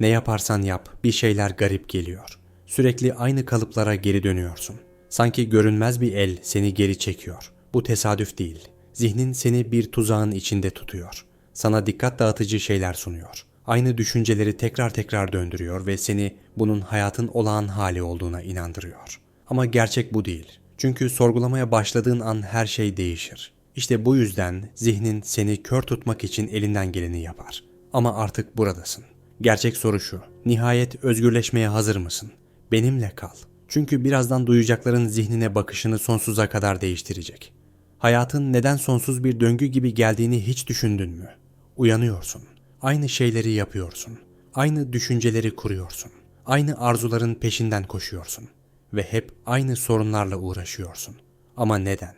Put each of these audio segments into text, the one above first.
Ne yaparsan yap bir şeyler garip geliyor. Sürekli aynı kalıplara geri dönüyorsun. Sanki görünmez bir el seni geri çekiyor. Bu tesadüf değil. Zihnin seni bir tuzağın içinde tutuyor. Sana dikkat dağıtıcı şeyler sunuyor. Aynı düşünceleri tekrar tekrar döndürüyor ve seni bunun hayatın olağan hali olduğuna inandırıyor. Ama gerçek bu değil. Çünkü sorgulamaya başladığın an her şey değişir. İşte bu yüzden zihnin seni kör tutmak için elinden geleni yapar. Ama artık buradasın. Gerçek soru şu. Nihayet özgürleşmeye hazır mısın? Benimle kal. Çünkü birazdan duyacakların zihnine bakışını sonsuza kadar değiştirecek. Hayatın neden sonsuz bir döngü gibi geldiğini hiç düşündün mü? Uyanıyorsun. Aynı şeyleri yapıyorsun. Aynı düşünceleri kuruyorsun. Aynı arzuların peşinden koşuyorsun ve hep aynı sorunlarla uğraşıyorsun. Ama neden?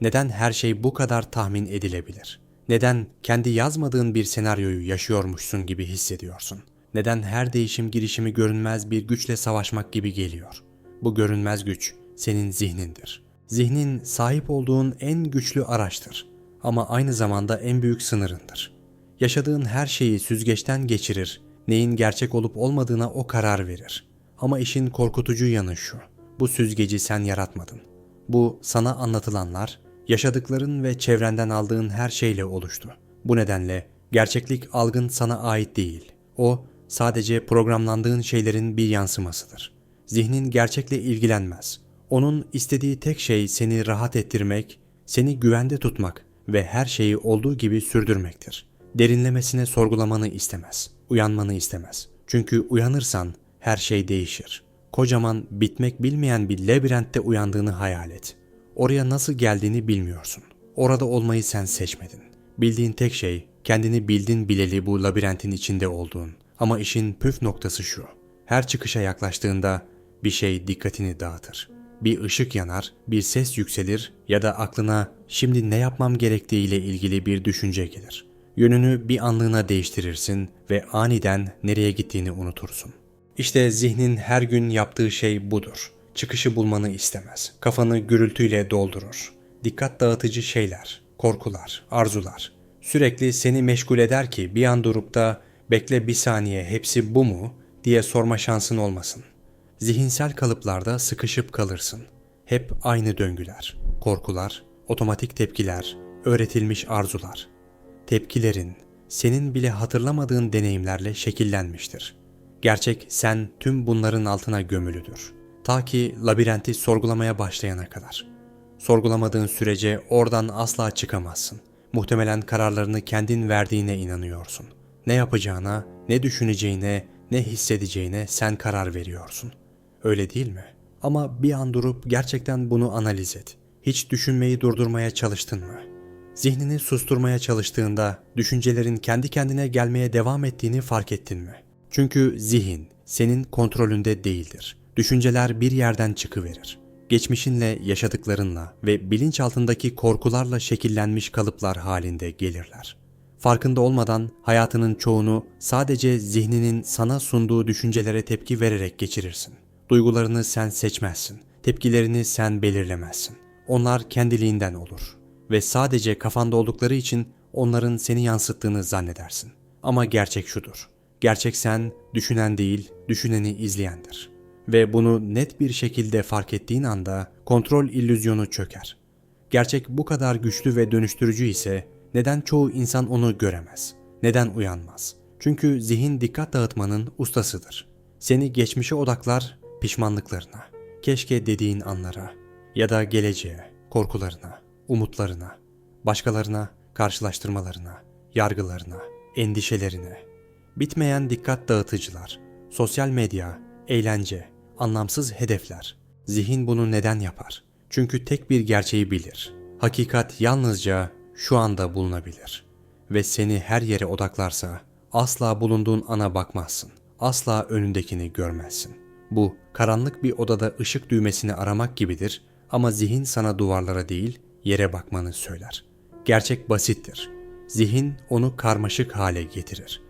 Neden her şey bu kadar tahmin edilebilir? Neden kendi yazmadığın bir senaryoyu yaşıyormuşsun gibi hissediyorsun? Neden her değişim girişimi görünmez bir güçle savaşmak gibi geliyor? Bu görünmez güç senin zihnindir. Zihnin sahip olduğun en güçlü araçtır ama aynı zamanda en büyük sınırındır. Yaşadığın her şeyi süzgeçten geçirir, neyin gerçek olup olmadığına o karar verir. Ama işin korkutucu yanı şu, bu süzgeci sen yaratmadın. Bu sana anlatılanlar, yaşadıkların ve çevrenden aldığın her şeyle oluştu. Bu nedenle gerçeklik algın sana ait değil. O sadece programlandığın şeylerin bir yansımasıdır. Zihnin gerçekle ilgilenmez. Onun istediği tek şey seni rahat ettirmek, seni güvende tutmak ve her şeyi olduğu gibi sürdürmektir. Derinlemesine sorgulamanı istemez, uyanmanı istemez. Çünkü uyanırsan her şey değişir. Kocaman, bitmek bilmeyen bir labirentte uyandığını hayal et. Oraya nasıl geldiğini bilmiyorsun. Orada olmayı sen seçmedin. Bildiğin tek şey kendini bildin bileli bu labirentin içinde olduğun. Ama işin püf noktası şu. Her çıkışa yaklaştığında bir şey dikkatini dağıtır. Bir ışık yanar, bir ses yükselir ya da aklına şimdi ne yapmam gerektiğiyle ilgili bir düşünce gelir. Yönünü bir anlığına değiştirirsin ve aniden nereye gittiğini unutursun. İşte zihnin her gün yaptığı şey budur. Çıkışı bulmanı istemez. Kafanı gürültüyle doldurur. Dikkat dağıtıcı şeyler, korkular, arzular. Sürekli seni meşgul eder ki bir an durup da bekle bir saniye hepsi bu mu diye sorma şansın olmasın. Zihinsel kalıplarda sıkışıp kalırsın. Hep aynı döngüler, korkular, otomatik tepkiler, öğretilmiş arzular. Tepkilerin senin bile hatırlamadığın deneyimlerle şekillenmiştir. Gerçek sen tüm bunların altına gömülüdür. Ta ki labirenti sorgulamaya başlayana kadar. Sorgulamadığın sürece oradan asla çıkamazsın. Muhtemelen kararlarını kendin verdiğine inanıyorsun. Ne yapacağına, ne düşüneceğine, ne hissedeceğine sen karar veriyorsun. Öyle değil mi? Ama bir an durup gerçekten bunu analiz et. Hiç düşünmeyi durdurmaya çalıştın mı? Zihnini susturmaya çalıştığında düşüncelerin kendi kendine gelmeye devam ettiğini fark ettin mi? Çünkü zihin senin kontrolünde değildir. Düşünceler bir yerden çıkıverir. Geçmişinle, yaşadıklarınla ve bilinçaltındaki korkularla şekillenmiş kalıplar halinde gelirler. Farkında olmadan hayatının çoğunu sadece zihninin sana sunduğu düşüncelere tepki vererek geçirirsin. Duygularını sen seçmezsin. Tepkilerini sen belirlemezsin. Onlar kendiliğinden olur ve sadece kafanda oldukları için onların seni yansıttığını zannedersin. Ama gerçek şudur. Gerçek sen düşünen değil, düşüneni izleyendir. Ve bunu net bir şekilde fark ettiğin anda kontrol illüzyonu çöker. Gerçek bu kadar güçlü ve dönüştürücü ise neden çoğu insan onu göremez? Neden uyanmaz? Çünkü zihin dikkat dağıtmanın ustasıdır. Seni geçmişe odaklar, pişmanlıklarına, keşke dediğin anlara ya da geleceğe, korkularına, umutlarına, başkalarına, karşılaştırmalarına, yargılarına, endişelerine. Bitmeyen dikkat dağıtıcılar, sosyal medya, eğlence, anlamsız hedefler. Zihin bunu neden yapar? Çünkü tek bir gerçeği bilir. Hakikat yalnızca şu anda bulunabilir. Ve seni her yere odaklarsa asla bulunduğun ana bakmazsın. Asla önündekini görmezsin. Bu karanlık bir odada ışık düğmesini aramak gibidir ama zihin sana duvarlara değil yere bakmanı söyler. Gerçek basittir. Zihin onu karmaşık hale getirir.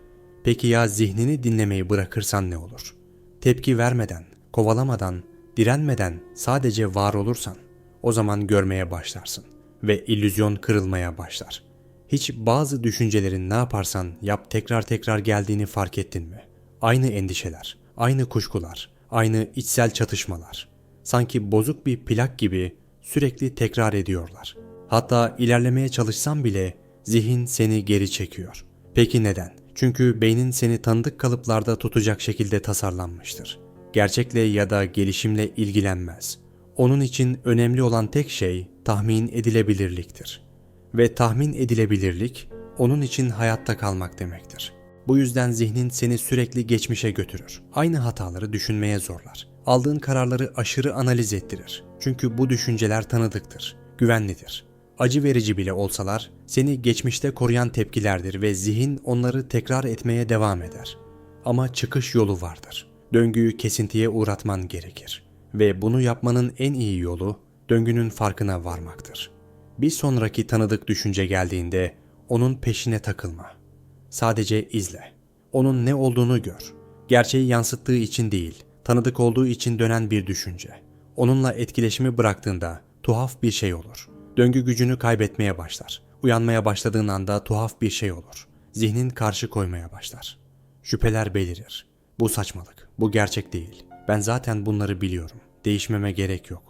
Peki ya zihnini dinlemeyi bırakırsan ne olur? Tepki vermeden, kovalamadan, direnmeden sadece var olursan o zaman görmeye başlarsın ve illüzyon kırılmaya başlar. Hiç bazı düşüncelerin ne yaparsan yap tekrar tekrar geldiğini fark ettin mi? Aynı endişeler, aynı kuşkular, aynı içsel çatışmalar. Sanki bozuk bir plak gibi sürekli tekrar ediyorlar. Hatta ilerlemeye çalışsan bile zihin seni geri çekiyor. Peki neden? Çünkü beynin seni tanıdık kalıplarda tutacak şekilde tasarlanmıştır. Gerçekle ya da gelişimle ilgilenmez. Onun için önemli olan tek şey tahmin edilebilirliktir. Ve tahmin edilebilirlik onun için hayatta kalmak demektir. Bu yüzden zihnin seni sürekli geçmişe götürür. Aynı hataları düşünmeye zorlar. Aldığın kararları aşırı analiz ettirir. Çünkü bu düşünceler tanıdıktır, güvenlidir. Acı verici bile olsalar seni geçmişte koruyan tepkilerdir ve zihin onları tekrar etmeye devam eder. Ama çıkış yolu vardır. Döngüyü kesintiye uğratman gerekir. Ve bunu yapmanın en iyi yolu döngünün farkına varmaktır. Bir sonraki tanıdık düşünce geldiğinde onun peşine takılma. Sadece izle. Onun ne olduğunu gör. Gerçeği yansıttığı için değil, tanıdık olduğu için dönen bir düşünce. Onunla etkileşimi bıraktığında tuhaf bir şey olur. Döngü gücünü kaybetmeye başlar. Uyanmaya başladığın anda tuhaf bir şey olur. Zihnin karşı koymaya başlar. Şüpheler belirir. Bu saçmalık, bu gerçek değil. Ben zaten bunları biliyorum. Değişmeme gerek yok.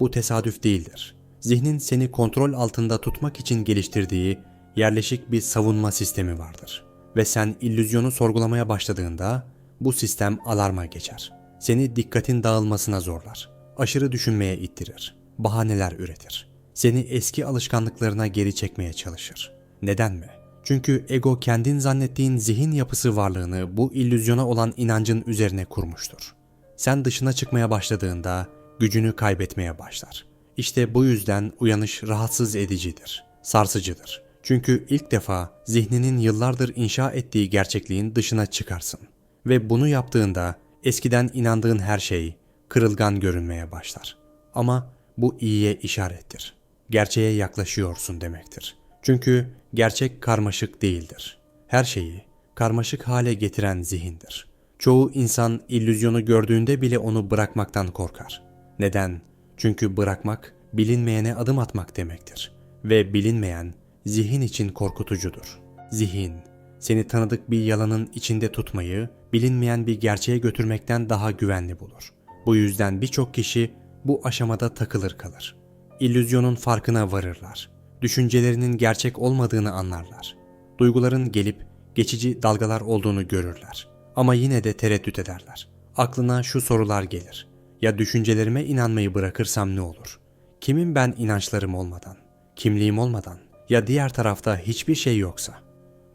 Bu tesadüf değildir. Zihnin seni kontrol altında tutmak için geliştirdiği yerleşik bir savunma sistemi vardır. Ve sen illüzyonu sorgulamaya başladığında bu sistem alarma geçer. Seni dikkatin dağılmasına zorlar. Aşırı düşünmeye ittirir. Bahaneler üretir. Seni eski alışkanlıklarına geri çekmeye çalışır. Neden mi? Çünkü ego kendin zannettiğin zihin yapısı varlığını bu illüzyona olan inancın üzerine kurmuştur. Sen dışına çıkmaya başladığında gücünü kaybetmeye başlar. İşte bu yüzden uyanış rahatsız edicidir, sarsıcıdır. Çünkü ilk defa zihninin yıllardır inşa ettiği gerçekliğin dışına çıkarsın. Ve bunu yaptığında eskiden inandığın her şey kırılgan görünmeye başlar. Ama bu iyiye işarettir. Gerçeğe yaklaşıyorsun demektir. Çünkü gerçek karmaşık değildir. Her şeyi karmaşık hale getiren zihindir. Çoğu insan illüzyonu gördüğünde bile onu bırakmaktan korkar. Neden? Çünkü bırakmak bilinmeyene adım atmak demektir. Ve bilinmeyen zihin için korkutucudur. Zihin, seni tanıdık bir yalanın içinde tutmayı, bilinmeyen bir gerçeğe götürmekten daha güvenli bulur. Bu yüzden birçok kişi bu aşamada takılır kalır. İllüzyonun farkına varırlar. Düşüncelerinin gerçek olmadığını anlarlar. Duyguların gelip geçici dalgalar olduğunu görürler. Ama yine de tereddüt ederler. Aklına şu sorular gelir. Ya düşüncelerime inanmayı bırakırsam ne olur? Kimin ben inançlarım olmadan, kimliğim olmadan ya diğer tarafta hiçbir şey yoksa?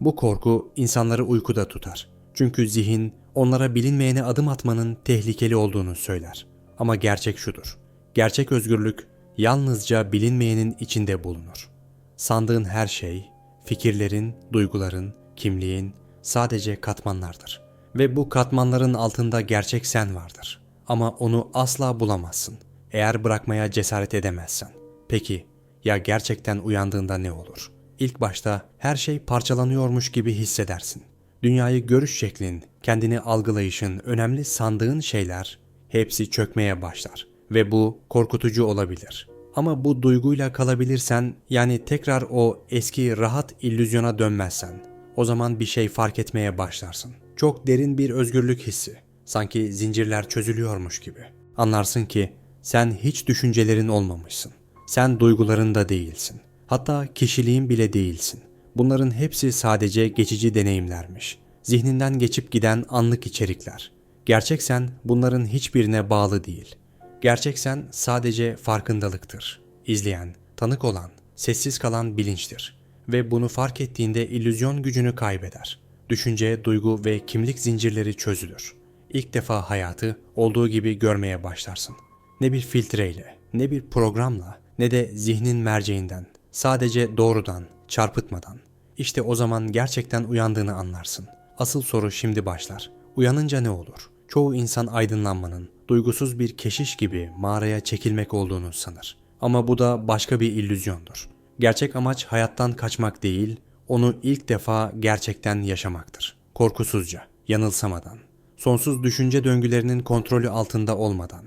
Bu korku insanları uykuda tutar. Çünkü zihin onlara bilinmeyene adım atmanın tehlikeli olduğunu söyler. Ama gerçek şudur. Gerçek özgürlük yalnızca bilinmeyenin içinde bulunur. Sandığın her şey, fikirlerin, duyguların, kimliğin sadece katmanlardır. Ve bu katmanların altında gerçek sen vardır. Ama onu asla bulamazsın. Eğer bırakmaya cesaret edemezsen. Peki ya gerçekten uyandığında ne olur? İlk başta her şey parçalanıyormuş gibi hissedersin. Dünyayı görüş şeklin, kendini algılayışın, önemli sandığın şeyler hepsi çökmeye başlar ve bu korkutucu olabilir. Ama bu duyguyla kalabilirsen yani tekrar o eski rahat illüzyona dönmezsen o zaman bir şey fark etmeye başlarsın. Çok derin bir özgürlük hissi. Sanki zincirler çözülüyormuş gibi. Anlarsın ki sen hiç düşüncelerin olmamışsın. Sen duygularında değilsin. Hatta kişiliğin bile değilsin. Bunların hepsi sadece geçici deneyimlermiş. Zihninden geçip giden anlık içerikler. Gerçek sen bunların hiçbirine bağlı değil. Gerçek sen sadece farkındalıktır. İzleyen, tanık olan, sessiz kalan bilinçtir. Ve bunu fark ettiğinde illüzyon gücünü kaybeder. Düşünce, duygu ve kimlik zincirleri çözülür. İlk defa hayatı olduğu gibi görmeye başlarsın. Ne bir filtreyle, ne bir programla, ne de zihnin merceğinden, sadece doğrudan, çarpıtmadan. İşte o zaman gerçekten uyandığını anlarsın. Asıl soru şimdi başlar. Uyanınca ne olur? Çoğu insan aydınlanmanın, duygusuz bir keşiş gibi mağaraya çekilmek olduğunu sanır. Ama bu da başka bir illüzyondur. Gerçek amaç hayattan kaçmak değil, onu ilk defa gerçekten yaşamaktır. Korkusuzca, yanılsamadan, sonsuz düşünce döngülerinin kontrolü altında olmadan.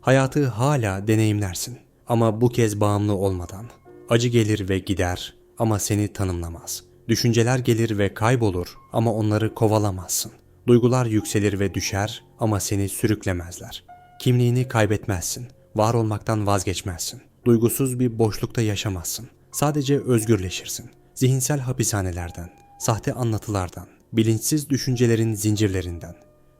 Hayatı hala deneyimlersin ama bu kez bağımlı olmadan. Acı gelir ve gider ama seni tanımlamaz. Düşünceler gelir ve kaybolur ama onları kovalamazsın. Duygular yükselir ve düşer ama seni sürüklemezler. Kimliğini kaybetmezsin. Var olmaktan vazgeçmezsin. Duygusuz bir boşlukta yaşamazsın. Sadece özgürleşirsin. Zihinsel hapishanelerden, sahte anlatılardan, bilinçsiz düşüncelerin zincirlerinden.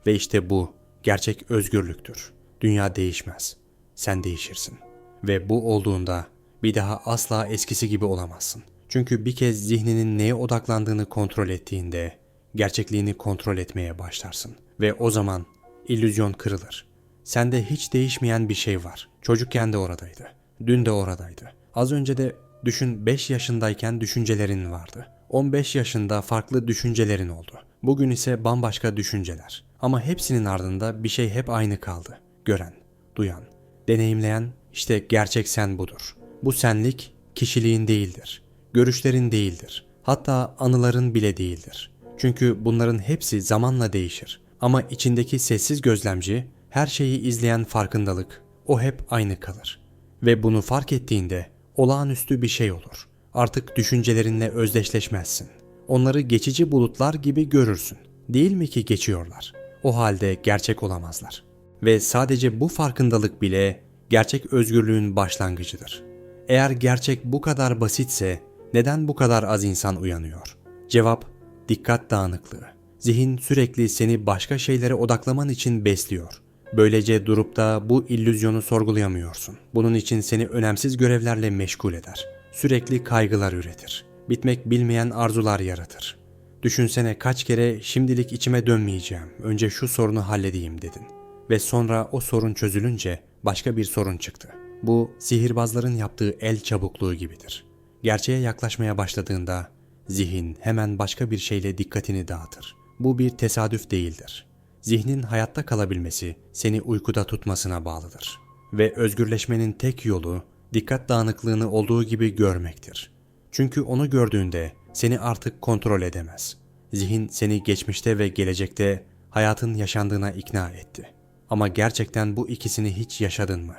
Ve işte bu gerçek özgürlüktür. Dünya değişmez. Sen değişirsin. Ve bu olduğunda bir daha asla eskisi gibi olamazsın. Çünkü bir kez zihninin neye odaklandığını kontrol ettiğinde gerçekliğini kontrol etmeye başlarsın. Ve o zaman illüzyon kırılır. Sende hiç değişmeyen bir şey var. Çocukken de oradaydı. Dün de oradaydı. Az önce de düşün 5 yaşındayken düşüncelerin vardı. 15 yaşında farklı düşüncelerin oldu. Bugün ise bambaşka düşünceler. Ama hepsinin ardında bir şey hep aynı kaldı. Gören, duyan, deneyimleyen işte gerçek sen budur. Bu senlik kişiliğin değildir. Görüşlerin değildir. Hatta anıların bile değildir. Çünkü bunların hepsi zamanla değişir. Ama içindeki sessiz gözlemci, her şeyi izleyen farkındalık, o hep aynı kalır. Ve bunu fark ettiğinde olağanüstü bir şey olur. Artık düşüncelerinle özdeşleşmezsin. Onları geçici bulutlar gibi görürsün. Değil mi ki geçiyorlar? O halde gerçek olamazlar. Ve sadece bu farkındalık bile gerçek özgürlüğün başlangıcıdır. Eğer gerçek bu kadar basitse neden bu kadar az insan uyanıyor? Cevap dikkat dağınıklığı. Zihin sürekli seni başka şeylere odaklaman için besliyor. Böylece durup da bu illüzyonu sorgulayamıyorsun. Bunun için seni önemsiz görevlerle meşgul eder. Sürekli kaygılar üretir. Bitmek bilmeyen arzular yaratır. Düşünsene kaç kere şimdilik içime dönmeyeceğim, önce şu sorunu halledeyim dedin. Ve sonra o sorun çözülünce başka bir sorun çıktı. Bu sihirbazların yaptığı el çabukluğu gibidir. Gerçeğe yaklaşmaya başladığında zihin hemen başka bir şeyle dikkatini dağıtır. Bu bir tesadüf değildir. Zihnin hayatta kalabilmesi seni uykuda tutmasına bağlıdır. Ve özgürleşmenin tek yolu dikkat dağınıklığını olduğu gibi görmektir. Çünkü onu gördüğünde seni artık kontrol edemez. Zihin seni geçmişte ve gelecekte hayatın yaşandığına ikna etti. Ama gerçekten bu ikisini hiç yaşadın mı?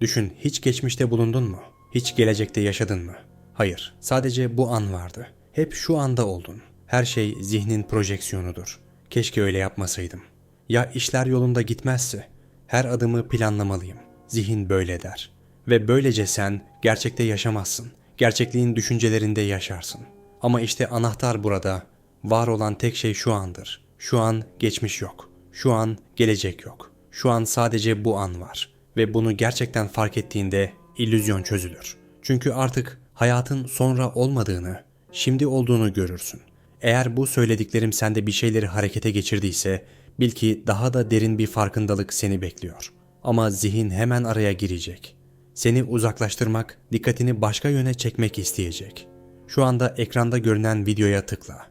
Düşün, hiç geçmişte bulundun mu? Hiç gelecekte yaşadın mı? Hayır, sadece bu an vardı. Hep şu anda oldun. Her şey zihnin projeksiyonudur. Keşke öyle yapmasaydım. Ya işler yolunda gitmezse? Her adımı planlamalıyım. Zihin böyle der. Ve böylece sen gerçekte yaşamazsın. Gerçekliğin düşüncelerinde yaşarsın. Ama işte anahtar burada. Var olan tek şey şu andır. Şu an geçmiş yok. Şu an gelecek yok. Şu an sadece bu an var. Ve bunu gerçekten fark ettiğinde illüzyon çözülür. Çünkü artık hayatın sonra olmadığını, şimdi olduğunu görürsün. Eğer bu söylediklerim sende bir şeyleri harekete geçirdiyse bil ki daha da derin bir farkındalık seni bekliyor. Ama zihin hemen araya girecek. Seni uzaklaştırmak, dikkatini başka yöne çekmek isteyecek. Şu anda ekranda görünen videoya tıkla.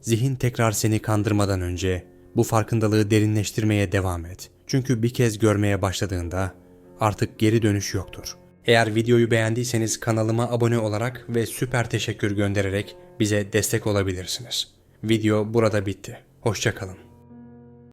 Zihin tekrar seni kandırmadan önce bu farkındalığı derinleştirmeye devam et. Çünkü bir kez görmeye başladığında artık geri dönüş yoktur. Eğer videoyu beğendiyseniz kanalıma abone olarak ve süper teşekkür göndererek bize destek olabilirsiniz. Video burada bitti. Hoşçakalın.